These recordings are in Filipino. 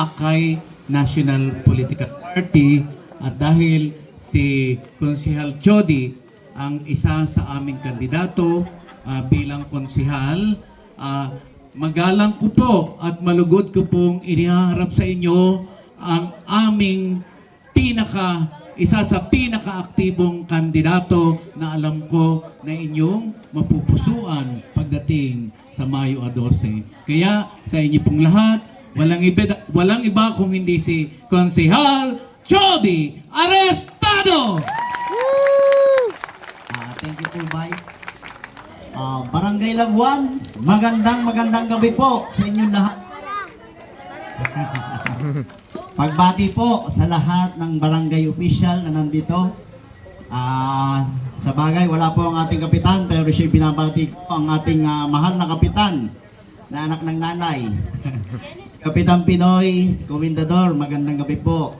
Akay National Political Party at dahil si Konsihal Chody ang isa sa aming kandidato ah, bilang konsihal, ah, magalang ko po at malugod ko pong iniharap sa inyo ang aming pinaka isa sa pinakaaktibong kandidato na alam ko na inyong mapupusuan pagdating sa Mayo a 12. Kaya sa inyo pong lahat, walang iba, walang iba kung hindi si Konsehal Chody Arestado! Ah, thank you po, Vice. Ah, Barangay Lagwan, magandang magandang gabi po sa inyong lahat. Pagbati po sa lahat ng barangay official na nandito. Ah, sa bagay, wala po ang ating kapitan, pero siya binabati ko ang ating ah, mahal na kapitan na anak ng nanay. Kapitan Pinoy, Komendador, magandang gabi po.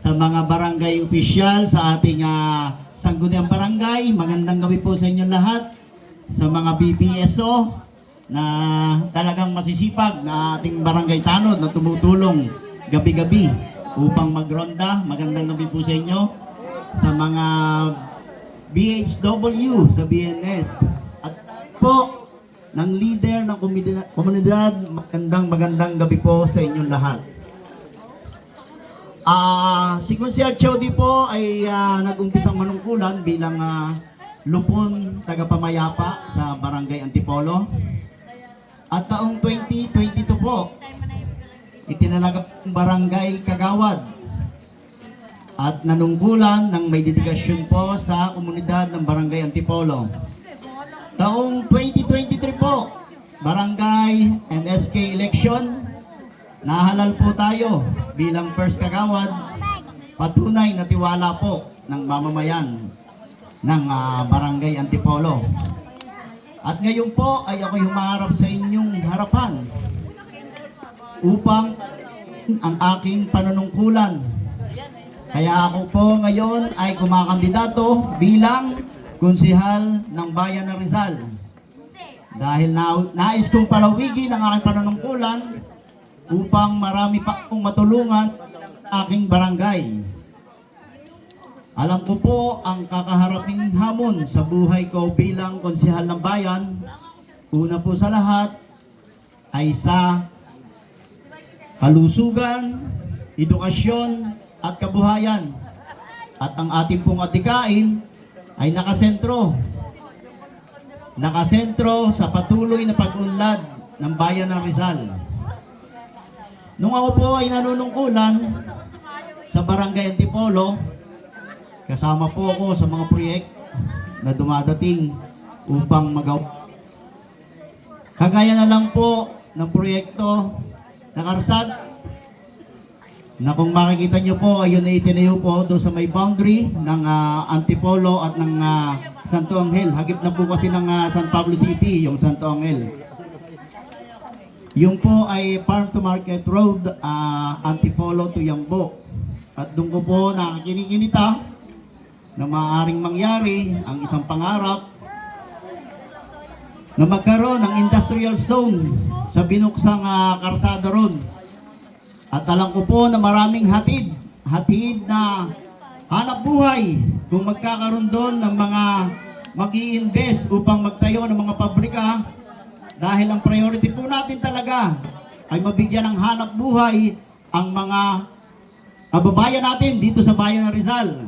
Sa mga barangay official sa ating uh, sangguniang barangay, magandang gabi po sa inyong lahat. Sa mga BPSO na talagang masisipag na ating barangay tanod na tumutulong gabi-gabi upang magronda, magandang gabi po sa inyo. Sa mga BHW sa BNS at po ng leader ng komunidad, magandang magandang gabi po sa inyong lahat. Ah, si Kuya Chody po ay ah, nag-umpisang manungkulan bilang ah, lupon tagapamayapa sa Barangay Antipolo. At taong 2022 po, itinalaga ang Barangay Kagawad at nanungkulan ng may dedikasyon po sa komunidad ng Barangay Antipolo. Taong 2023 po, Barangay and SK election, nahalal po tayo bilang first kagawad, patunay na tiwala po ng mamamayan ng ah, Barangay Antipolo. At ngayon po ay ako'y humarap sa inyong harapan upang ang aking panunungkulan. Kaya ako po ngayon ay kumakandidato bilang konsihal ng bayan ng Rizal. Dahil na, nais kong palawigin ang aking panunungkulan upang marami pa akong matulungan aking barangay. Alam ko po ang kakaharaping hamon sa buhay ko bilang konsihal ng bayan. Una po sa lahat ay sa kalusugan, edukasyon, at kabuhayan. At ang ating pong atikain ay nakasentro. Nakasentro sa patuloy na pag-unlad ng bayan ng Rizal. Nung ako po ay nanunungkulan sa Barangay Antipolo, kasama po ako sa mga proyek na dumadating upang magawa. Kagaya na lang po ng proyekto ng Arsad na kung makikita nyo po, ayun ay itinayo po doon sa may boundary ng ah, Antipolo at ng ah, Santo Angel. Hagip na po kasi ng ah, San Pablo City, yung Santo Angel. Yung po ay Farm to Market Road, ah, Antipolo to Yambo. At doon ko po nakakinikinita na maaaring mangyari ang isang pangarap na magkaroon ng industrial zone sa binuksang ah, karsada road. At alam ko po na maraming hatid, hatid na hanap buhay kung magkakaroon doon ng mga mag invest upang magtayo ng mga pabrika dahil ang priority po natin talaga ay mabigyan ng hanap buhay ang mga kababayan natin dito sa bayan ng Rizal.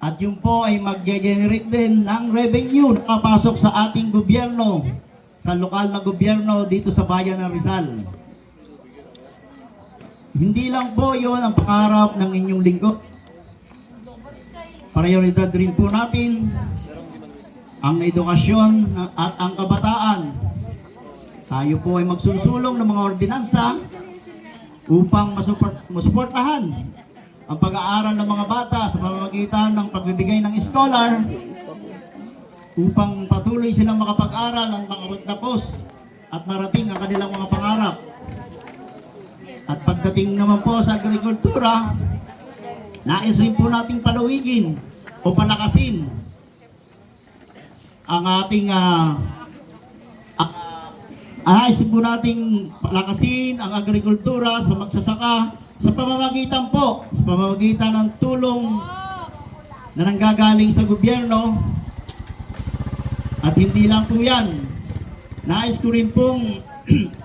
At yun po ay mag-generate din ng revenue na papasok sa ating gobyerno, sa lokal na gobyerno dito sa bayan ng Rizal. Hindi lang po yon ang pangarap ng inyong linggo. Prioridad rin po natin ang edukasyon at ang kabataan. Tayo po ay magsusulong ng mga ordinansa upang masuport, masuportahan ang pag-aaral ng mga bata sa pamamagitan ng pagbibigay ng scholar upang patuloy silang makapag-aral ang makapagtapos at marating ang kanilang mga pangarap. At pagdating naman po sa agrikultura, nais rin po nating palawigin o palakasin ang ating ah, Ayos din po nating palakasin ang agrikultura sa magsasaka sa pamamagitan po, sa pamamagitan ng tulong na nanggagaling sa gobyerno. At hindi lang po yan. Nais ko rin pong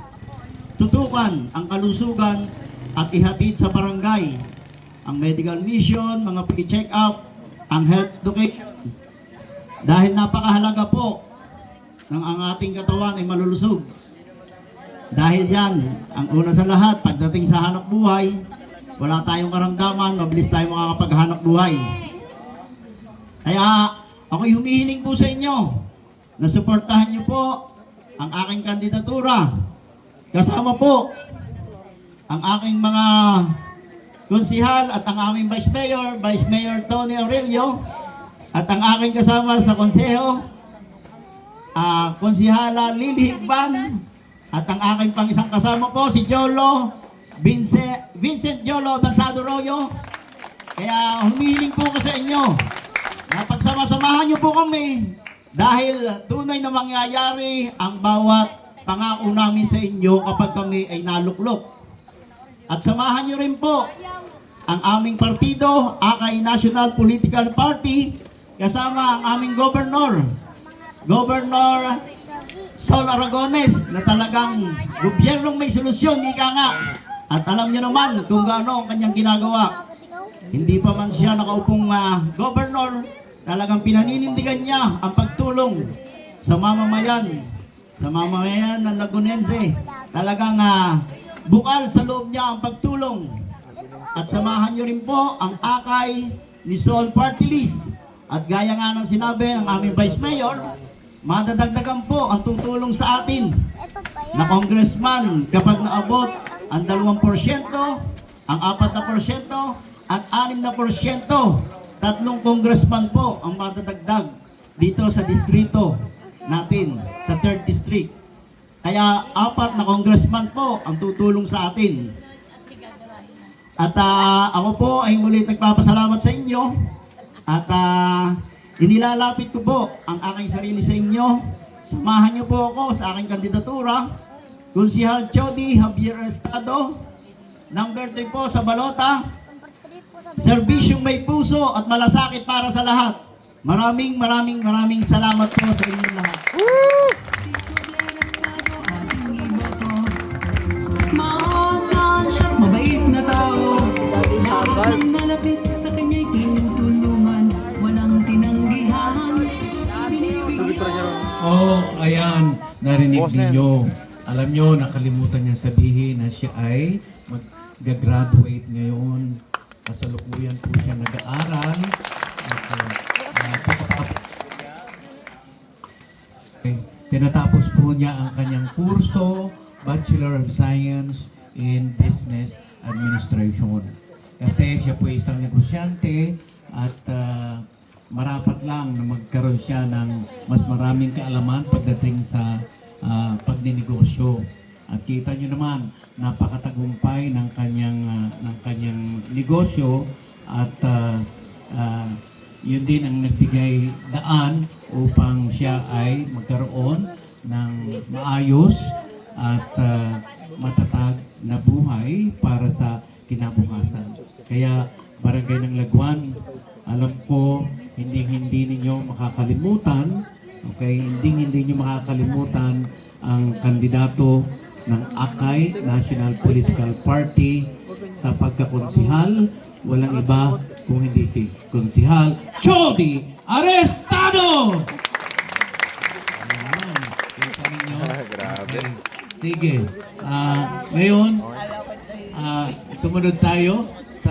tutukan ang kalusugan at ihatid sa barangay ang medical mission, mga pre-check up, ang health education. Dahil napakahalaga po ng ang ating katawan ay malulusog. Dahil yan, ang una sa lahat, pagdating sa hanap buhay, wala tayong karamdaman, mabilis tayong makakapaghanap buhay. Kaya ako'y humihiling po sa inyo na suportahan niyo po ang aking kandidatura. Kasama po ang aking mga konsihal at ang aming Vice Mayor, Vice Mayor Tony Aurelio, at ang aking kasama sa konseho, ah konsihala Lily Higban, at ang aking pang isang kasama po, si Jolo, Vincent, Vincent Jolo Bansado Royo. Kaya humihiling po ko sa inyo na pagsama-samahan niyo po kami dahil tunay na mangyayari ang bawat pangako namin sa inyo kapag kami ay naluklok. At samahan niyo rin po ang aming partido, Akay National Political Party, kasama ang aming governor, Governor Sol Aragones, na talagang gobyernong may solusyon, ika nga. At alam niyo naman kung gaano ang kanyang ginagawa. Hindi pa man siya nakaupong ah, governor, talagang pinaninindigan niya ang pagtulong sa mamamayan, sa mamamayan ng Lagunense. Talagang ah, bukal sa loob niya ang pagtulong. At samahan niyo rin po ang akay ni Sol Party List. At gaya nga ng sinabi ng aming Vice Mayor, madadagdagan po ang tutulong sa atin na congressman kapag naabot ang 2%, ang 4% at 6%. Tatlong congressman po ang madadagdag dito sa distrito natin, sa 3rd district. Kaya apat na congressman po ang tutulong sa atin. At ah, ako po ay muli nagpapasalamat sa inyo. At ah, inilalapit ko po ang aking sarili sa inyo. Samahan niyo po ako sa aking kandidatura. Kunsihal Chody Javier Estado. Number 3 po sa Balota. Serbisyong may puso at malasakit para sa lahat. Maraming maraming maraming salamat po sa inyong lahat. Mabait na tao Lahat ng nalapit sa kanya'y tinutulungan Walang tinanggihan Binibigyan Oh, ayan, narinig ninyo. Alam nyo, nakalimutan niya sabihin na siya ay mag-graduate ngayon. Kasalukuyan po siya nag-aaral. Okay. Tinatapos po niya ang kanyang kurso, Bachelor of Science in Business Administration. Kasi siya po isang negosyante at ah, marapat lang na magkaroon siya ng mas maraming kaalaman pagdating sa ah, pagninegosyo. At kita nyo naman, napakatagumpay ng kanyang ah, ng kanyang negosyo at ah, ah, yun din ang nagbigay daan upang siya ay magkaroon ng maayos at ah, matatag na buhay para sa kinabukasan. Kaya Barangay ng Laguan, alam ko hindi hindi ninyo makakalimutan, okay? Hindi hindi niyo makakalimutan ang kandidato ng Akay National Political Party sa pagkakonsihal, walang iba kung hindi si konsihal Chody Arestado! Ayan, kita ninyo. Grabe. Sige. Ah, ngayon, ah, sumunod tayo